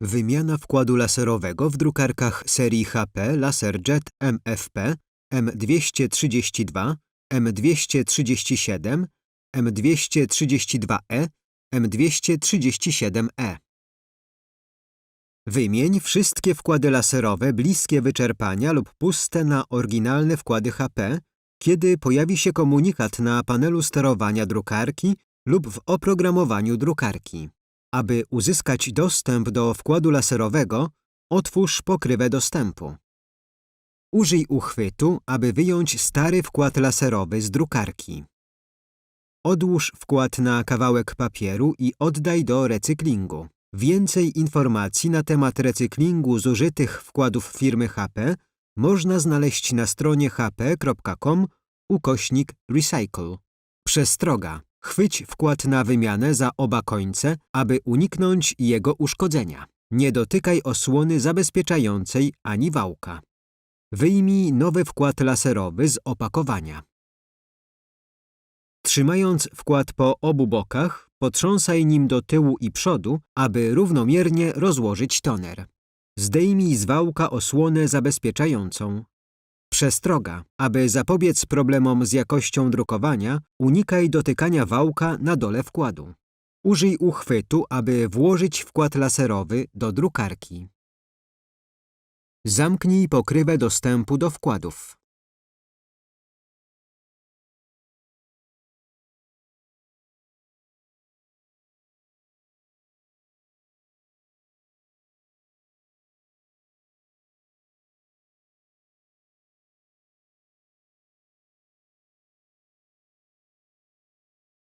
Wymiana wkładu laserowego w drukarkach serii HP LaserJet MFP M232, M237, M232E, M237E. Wymień wszystkie wkłady laserowe bliskie wyczerpania lub puste na oryginalne wkłady HP, kiedy pojawi się komunikat na panelu sterowania drukarki lub w oprogramowaniu drukarki. Aby uzyskać dostęp do wkładu laserowego, otwórz pokrywę dostępu. Użyj uchwytu, aby wyjąć stary wkład laserowy z drukarki. Odłóż wkład na kawałek papieru i oddaj do recyklingu. Więcej informacji na temat recyklingu zużytych wkładów firmy HP można znaleźć na stronie hp.com ukośnik recycle. Przestroga. Chwyć wkład na wymianę za oba końce, aby uniknąć jego uszkodzenia. Nie dotykaj osłony zabezpieczającej ani wałka. Wyjmij nowy wkład laserowy z opakowania. Trzymając wkład po obu bokach, potrząsaj nim do tyłu i przodu, aby równomiernie rozłożyć toner. Zdejmij z wałka osłonę zabezpieczającą. Przestroga. Aby zapobiec problemom z jakością drukowania, unikaj dotykania wałka na dole wkładu. Użyj uchwytu, aby włożyć wkład laserowy do drukarki. Zamknij pokrywę dostępu do wkładów.